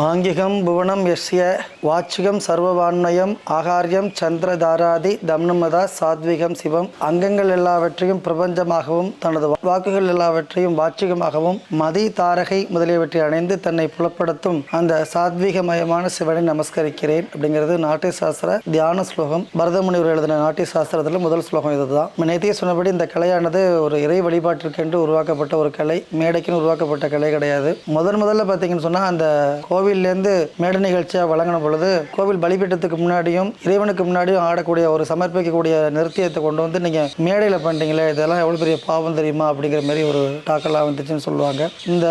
ஆங்கிகம் புவனம் யஸ்ய வாச்சிகம் சர்வவான்மயம் ஆகாரியம் சந்திரதாராதி தம்னமதா சாத்விகம் சிவம். அங்கங்கள் எல்லாவற்றையும் பிரபஞ்சமாகவும் தனது வாக்குகள் எல்லாவற்றையும் வாச்சிகமாகவும் மதி தாரகை முதலியவற்றை அணைந்து தன்னை புலப்படுத்தும் அந்த சாத்வீகமயமான சிவனை நமஸ்கரிக்கிறேன் அப்படிங்கிறது நாட்டிய சாஸ்திர தியான ஸ்லோகம். பரதமுனிவர் எழுதின நாட்டிய சாஸ்திரத்தில் முதல் ஸ்லோகம் இதுதான். நேத்தியே சொன்னபடி இந்த கலையானது ஒரு இறை வழிபாட்டிற்கென்று உருவாக்கப்பட்ட ஒரு கலை. மேடைக்குன்னு உருவாக்கப்பட்ட கலை கிடையாது. முதன் முதல்ல பார்த்தீங்கன்னு சொன்னால் அந்த கோவில்லேருந்து மேடை நிகழ்ச்சியாக வழங்கின பொழுது கோவில் பலிபீட்டத்துக்கு முன்னாடியும் இறைவனுக்கு முன்னாடியும் ஆடக்கூடிய ஒரு சமர்ப்பிக்கக்கூடிய நிறுத்தியத்தை கொண்டு வந்து நீங்கள் மேடையில் பண்ணிட்டீங்களே இதெல்லாம் எவ்வளோ பெரிய பாவம் தெரியுமா அப்படிங்கிற மாதிரி ஒரு டாக்கெல்லாம் வந்துச்சுன்னு சொல்லுவாங்க. இந்த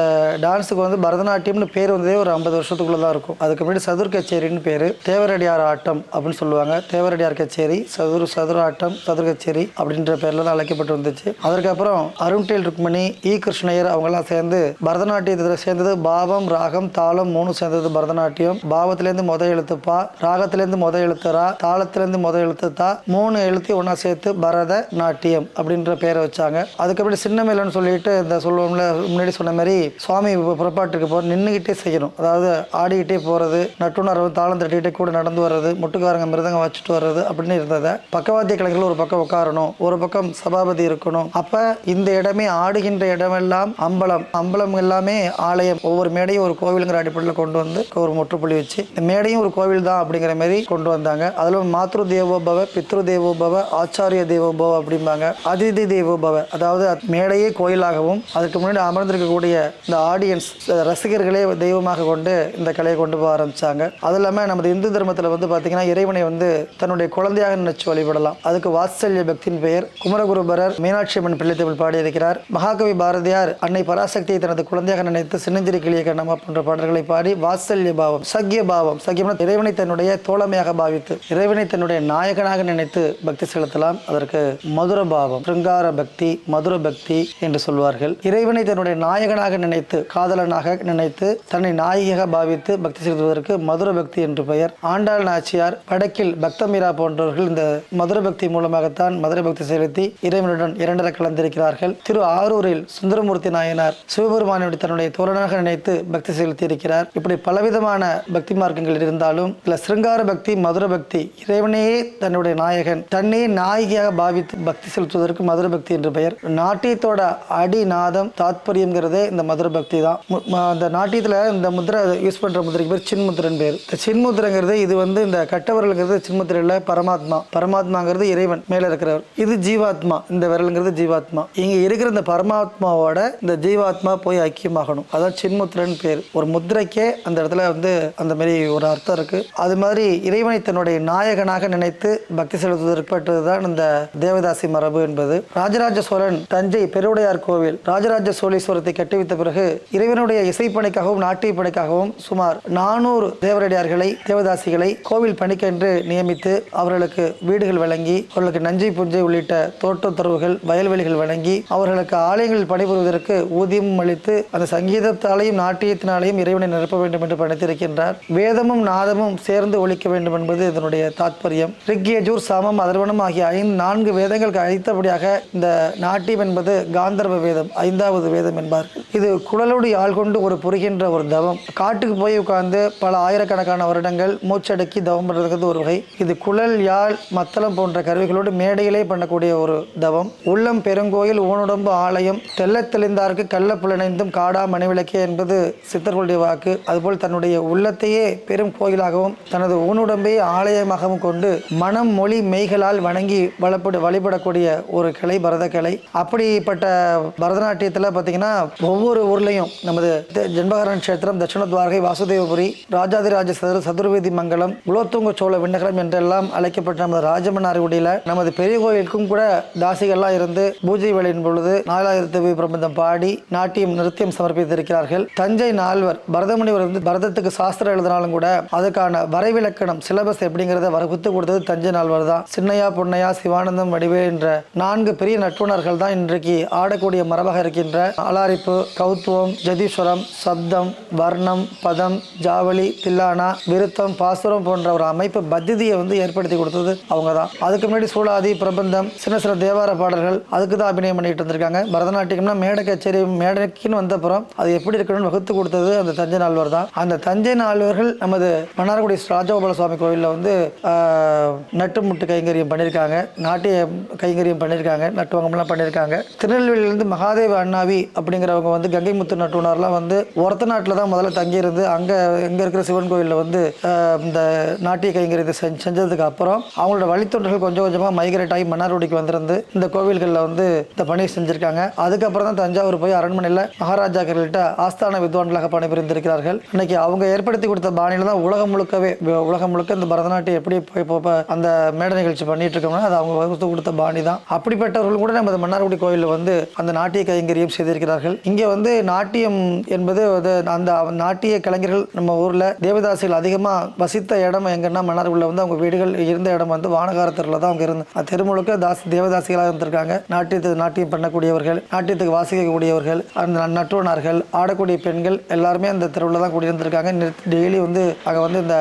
டான்ஸுக்கு வந்து பரதநாட்டியம்னு பேர் வந்ததே ஒரு ஐம்பது வருஷத்துக்குள்ளே தான் இருக்கும். அதுக்கு முன்னாடி சதுர் கச்சேரின்னு பேர் தேவரடியார் ஆட்டம் அப்படின்னு சொல்லுவாங்க. தேவரடியார் கச்சேரி சதுர் சதுர ஆட்டம் சதுர் கச்சேரி அப்படின்ற பேரில் தான் அழைக்கப்பட்டு வந்துச்சு. அதற்கப்புறம் அருண்டேல் ருக்மணி ஈ. கிருஷ்ணயர் அவங்கெல்லாம் சேர்ந்து பரதநாட்டியத்தில் சேர்ந்தது பாவம் ராகம் தாளம் மூணு சேர்ந்தது பரதநாட்டியம். பாவத்திலேருந்து முத எழுத்து பா ராகத்திலேருந்து முத எழுத்து ரா தாளத்திலேருந்து முத எழுத்து தா மூணு எழுத்து ஒன்றா சேர்த்து பரத நாட்டியம் அப்படின்ற பேரை வச்சாங்க. அதுக்கப்புறம் சின்ன மேலன்னு சொல்லிட்டு இந்த சொல்லுவோம்ல முன்னாடி சொன்ன மாதிரி சுவாமி புறப்பாட்டுக்கு போ நின்றுக்கிட்டே செய்யணும். அதாவது ஆடிக்கிட்டே போகிறது நட்டுணர்வு தாளம் தட்டிக்கிட்டே கூட நடந்து வர்றது முட்டுக்காரங்க மிருதங்க வச்சுட்டு வர்றது அப்படின்னு இருந்ததை பக்கவாத்திய கலைஞர்கள் ஒரு பக்கம் உட்காரணும் ஒரு பக்கம் சபாபதி இருக்கணும். அப்போ இந்த இடமே ஆடுகின்ற இடமெல்லாம் அம்பலம். அம்பலம் எல்லாமே ஆலயம். ஒவ்வொரு மேடையும் ஒரு கோவிலுங்கிற அடிப்படையில் கொண்டு கொண்டு வந்து ஒரு முற்றுப்புள்ளி வச்சு இந்த மேடையும் ஒரு கோவில் தான் அப்படிங்கிற மாதிரி கொண்டு வந்தாங்க. அதில் மாத்ரு தேவோபவ பித்ரு தேவோபவ ஆச்சாரிய தேவோபவ அப்படிம்பாங்க. அதிதி தேவோபவ அதாவது மேடையே கோயிலாகவும் அதுக்கு முன்னாடி அமர்ந்திருக்கக்கூடிய இந்த ஆடியன்ஸ் ரசிகர்களே தெய்வமாக கொண்டு இந்த கலையை கொண்டு போக ஆரம்பிச்சாங்க. அது இல்லாமல் நமது இந்து தர்மத்தில் வந்து பார்த்தீங்கன்னா இறைவனை வந்து தன்னுடைய குழந்தையாக நினைச்சு வழிபடலாம். அதுக்கு வாத்சல்ய பக்தியின் பெயர். குமரகுருபரர் மீனாட்சி அம்மன் பிள்ளைத்தமிழ் பாடியிருக்கிறார். மகாகவி பாரதியார் அன்னை பராசக்தியை தனது குழந்தையாக நினைத்து சின்னஞ்சிறு கிளிய கண்ணம்மா போன்ற பாடல்களை பாடி வாத்சல்ய பாவம் சக்கிய பாவம் சக்கியம்னா இறைவனை தன்னுடைய தோழமையாக பாவித்து இறைவனை தன்னுடைய நாயகனாக நினைத்து பக்தி செலுத்தலாம். அதற்கு மதுர பாவம் பிருங்கார பக்தி மதுர பக்தி என்று சொல்வார்கள். இறைவனை தன்னுடைய நாயகனாக நினைத்து காதலனாக நினைத்து தன்னை நாயகியாக பாவித்து பக்தி செலுத்துவதற்கு மதுர பக்தி என்று பெயர். ஆண்டாள் நாச்சியார் வடக்கில் பக்தமீரா போன்றவர்கள் இந்த மதுர பக்தி மூலமாகத்தான் மதுரை பக்தி செலுத்தி இறைவனுடன் இரண்டர கலந்திருக்கிறார்கள். திரு ஆரூரில் சுந்தரமூர்த்தி நாயனார் சிவபெருமானுடைய தன்னுடைய தோழனாக நினைத்து பக்தி செலுத்தி இருக்கிறார் இப்படி பலவிதமான பக்தி மார்க்கங்கள் இருந்தாலும் இல்ல சிருங்கார பக்தி மதுர பக்தி இறைவனையே தன்னுடைய நாயகன் தன்னையே நாயகியாக பாவித்து பக்தி செலுத்துவதற்கு மதுர பக்தி என்று பெயர். நாட்டியத்தோட அடிநாதம் தாத்பரியங்கிறதே இந்த மதுர பக்தி தான். அந்த நாட்டியத்தில் இந்த முத்திரை யூஸ் பண்ற முத்திரைக்கு பேர் சின்முத்திரன் பேர். இந்த சின்முத்திரங்கிறது இது வந்து இந்த கட்டவரலுங்கிறது சின்முத்திரை இல்ல பரமாத்மா. பரமாத்மாங்கிறது இறைவன் மேல இருக்கிறவர். இது ஜீவாத்மா இந்த விரலுங்கிறது ஜீவாத்மா. இங்க இருக்கிற இந்த பரமாத்மாவோட இந்த ஜீவாத்மா போய் ஐக்கியமாகணும். அதான் சின்முத்திரன் பேர். ஒரு முத்திரைக்கே அந்த இடத்துல வந்து அந்த மாதிரி ஒரு அர்த்தம் இருக்கு. அது மாதிரி இறைவனை தன்னுடைய நாயகனாக நினைத்து பக்தி செலுத்துவதற்குதான் இந்த தேவதாசி மரபு என்பது. ராஜராஜ சோழன் தஞ்சை பெருவுடையார் கோவில் ராஜராஜ சோழீஸ்வரத்தை கட்டுவித்த பிறகு இறைவனுடைய இசைப்பணிக்காகவும் நாட்டிய பணிக்காகவும் சுமார் நானூறு தேவரடியார்களை தேவதாசிகளை கோவில் பணிக்கென்று நியமித்து அவர்களுக்கு வீடுகள் வழங்கி அவர்களுக்கு நஞ்சை புஞ்சை உள்ளிட்ட தோட்டத்துறவுகள் வயல்வெளிகள் வழங்கி அவர்களுக்கு ஆலயங்களில் பணிபுரிவதற்கு ஊதியம் அளித்து அந்த சங்கீதத்தாலையும் நாட்டியத்தினாலையும் இறைவனை நிரப்ப வேண்டும் என்று பணித்திருக்கின்றார். வேதமும் நாதமும் சேர்ந்து ஒழிக்க வேண்டும் என்பது இதனுடைய தாத்பரியம். ரிக்யஜூர் சாமம் அதர்வனம் ஆகிய ஐந்து நான்கு வேதங்களுக்கு அழைத்தபடியாக இந்த நாட்டியம் என்பது காந்தர்வ வேதம் ஐந்தாவது வேதம் என்பார்கள் இது குடலுடைய ஆள் கொண்டு ஒரு புரிகின்ற ஒரு தவம். காட்டுக்கு போய் உட்கார்ந்து பல ஆயிரக்கணக்கான வருடங்கள் மூச்சடக்கி தவம் பண்ணுறது ஒரு வகை. இது குழல் யாழ் மத்தளம் போன்ற கருவிகளோடு மேடையிலே பண்ணக்கூடிய ஒரு தவம். உள்ளம் பெருங்கோயில் ஊனுடம்பு ஆலயம் தெல்ல தெளிந்தார்க்கு கள்ள புலனைந்தும் காடா மணிவிளக்கே என்பது சித்தர்களுடைய வாக்கு. அதுபோல் தன்னுடைய உள்ளத்தையே பெரும் கோயிலாகவும் தனது ஊனுடம்பை ஆலயமாகவும் கொண்டு மனம் மொழி மெய்களால் வணங்கி வளப்படு வழிபடக்கூடிய ஒரு கலை பரத கலை அப்படிப்பட்ட பரதநாட்டியத்தில் பார்த்தீங்கன்னா ஒவ்வொரு ஊர்லேயும் நமது ஜென்மகரன் கஷேத்திரம் தட்சிண துவாரகை வாசுதேவபுரி ராஜாதிராஜ சதுர சதுர்வேதி மங்கலம் குலோத்துங்க சோழ விண்ணகரம் என்றெல்லாம் அழைக்கப்பட்ட நமது ராஜமன்னார்குடியில் நமது பெரிய கோயிலுக்கும் கூட தாசிகள்லாம் இருந்து பூஜை வேலையின் பொழுது நாலாயிரத்து பிரபந்தம் பாடி நாட்டியம் நிறுத்தியம் சமர்ப்பித்திருக்கிறார்கள். தஞ்சை நால்வர் பரதமுனிவர் வந்து பரதத்துக்கு சாஸ்திரம் எழுதினாலும் கூட அதுக்கான வரைவிலக்கணம் சிலபஸ் எப்படிங்கிறத வகுத்து கொடுத்தது தஞ்சை நால்வர் தான். சின்னையா பொன்னையா சிவானந்தம் வடிவே என்ற நான்கு பெரிய நட்புணர்கள் தான் இன்றைக்கு ஆடக்கூடிய மரபாக இருக்கின்ற அலாரிப்பு கௌத்துவம் ஜதீஸ்வரம் சப்தம் வர்ணம் பதம் ஜாவளி தில்லானா விருத்தம் பாசுரம் போன்ற ஒரு அமைப்பு பத்திதியை வந்து ஏற்படுத்தி கொடுத்தது அவங்க தான். அதுக்கு முன்னாடி சூழாதி பிரபந்தம் சின்ன சின்ன தேவார பாடல்கள் அதுக்கு தான் அபிநயம் பண்ணிட்டு இருந்திருக்காங்க. பரதநாட்டியம்னா மேடை கச்சேரி மேடைக்குன்னு வந்தப்புறம் அது எப்படி இருக்கணும்னு வகுத்து கொடுத்தது அந்த தஞ்சை நால்வர் தான் அந்த தஞ்சை நால்வர்கள் நமது மன்னார்குடி ராஜகோபால சுவாமி கோவிலில் வந்து நட்டு முட்டு கைங்கரியம் பண்ணியிருக்காங்க நாட்டிய கைங்கரியம் பண்ணியிருக்காங்க நட்டுவங்கம்லாம் பண்ணியிருக்காங்க திருநெல்வேலியிலேருந்து மகாதேவ அண்ணாவி அப்படிங்கிறவங்க வந்து கங்கை முத்து நட்டுவனார்லாம் வந்து ஒரத்த நாட்டில் தான் முதல்ல தங்கியிருந்து அங்கே இங்கே இருக்கிற சிவன் கோவிலில் வந்து இந்த நாட்டிய கைங்கரியத்தை செஞ்சு செஞ்சதுக்கு அப்புறம் அவங்களோட வழித்தொண்டர்கள் கொஞ்சம் கொஞ்சமாக மைக்ரேட் ஆகி மன்னார்குடிக்கு வந்திருந்து இந்த கோவில்களில் வந்து இந்த பணியை செஞ்சுருக்காங்க. அதுக்கப்புறம் தான் தஞ்சாவூர் போய் அரண்மனையில் மகாராஜாக்கள்கிட்ட ஆஸ்தான வித்வான்களாக பணிபுரிந்திருக்கிறார்கள். இன்னைக்கு அவங்க ஏற்படுத்தி கொடுத்த பாணியில் தான் உலகம் முழுக்கவே உலகம் முழுக்க இந்த பரதநாட்டியம் எப்படி இப்போ போ அந்த மேடை நிகழ்ச்சி பண்ணிட்டு இருக்கோம்னா அது அவங்க வகுத்து கொடுத்த பாணி தான். அப்படிப்பட்டவர்கள் கூட நம்ம மன்னார்குடி கோயிலில் வந்து அந்த நாட்டிய கைங்கரியம் செய்திருக்கிறார்கள். இங்கே வந்து நாட்டியம் என்பது அந்த நாட்டிய கலைஞர்கள் நம்ம ஊரில் தேவதாசிகள் அதிகமாக வசித்த இடம் எங்கன்னா மன்னார்குடியில் வந்து அவங்க வீடுகள் இருந்த இடம் வந்து வானகாரத்தரில் தான் அவங்க இருந்து அந்த தெரு முழுக்க தாஸ் தேவதாசிகளாக இருந்திருக்காங்க. நாட்டியத்துக்கு நாட்டியம் பண்ணக்கூடியவர்கள் நாட்டியத்துக்கு வாசிக்கக்கூடியவர்கள் அந்த நட்டுவனார்கள் ஆடக்கூடிய பெண்கள் எல்லாருமே அந்த தெருவில் தான் கூடியிருந்திருக்காங்க டெய்லி வந்து அங்கே வந்து இந்த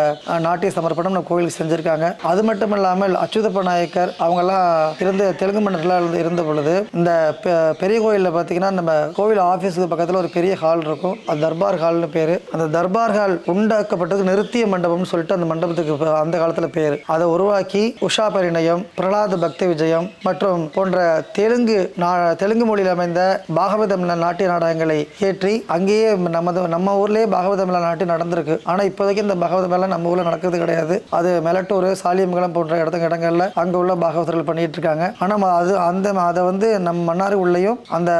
நாட்டிய சமர்ப்பணம் நம்ம கோயிலுக்கு செஞ்சுருக்காங்க. அது மட்டும் இல்லாமல் அச்சுதப்ப நாயக்கர் அவங்கெல்லாம் இருந்து தெலுங்கு மன்னர்களாக இருந்து இருந்த பொழுது இந்த பெரிய கோயிலில் பார்த்தீங்கன்னா நம்ம கோவில் ஆஃபீஸுக்கு பக்கத்தில் ஒரு பெரிய ஹால் இருக்கும். அது தர்பார் ஹால்னு பேர். அந்த தர்பார் ஹால் உண்டாக்கப்பட்டது நிறுத்திய மண்டபம்னு சொல்லிட்டு அந்த மண்டபத்துக்கு அந்த காலத்தில் பேர். அதை உருவாக்கி உஷா பரிணயம் பிரலாத பக்தி விஜயம் மற்றும் போன்ற தெலுங்கு தெலுங்கு மொழியில் அமைந்த பாகவதம் நாட்டிய நாடகங்களை ஏற்றி அங்கேயே நமது நம்ம ஊர்லேயே பாகவத மில நாட்டியம் நடந்திருக்கு. ஆனால் இப்போதைக்கு இந்த பகவத மேளா நம்ம ஊரில் நடக்கிறது கிடையாது. அது மெலட்டூர் சாலியமங்கலம் போன்ற இடத்துக்கு இடங்கள்ல அங்கே உள்ள பாகவதர்கள் பண்ணிட்டு இருக்காங்க. ஆனால் அது அந்த அதை வந்து நம் மன்னார் உள்ளேயும் அந்த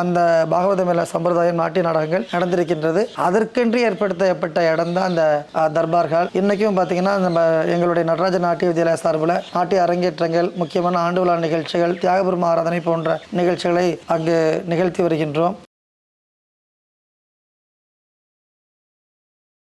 அந்த பாகவத மேல சம்பிரதாயம் நாட்டிய நாடகங்கள் நடந்திருக்கின்றது. அதற்கென்று ஏற்படுத்தப்பட்ட இடம் தான் அந்த தர்பார்கள் இன்றைக்கும் இன்னைக்கும் பார்த்தீங்கன்னா நம்ம எங்களுடைய நடராஜ நாட்டிய வித்யாலயா சார்பில் நாட்டிய அரங்கேற்றங்கள் முக்கியமான ஆண்டு விழா நிகழ்ச்சிகள் தியாகபுரம் ஆராதனை போன்ற நிகழ்ச்சிகளை அங்கு நிகழ்த்தி வருகின்றோம்.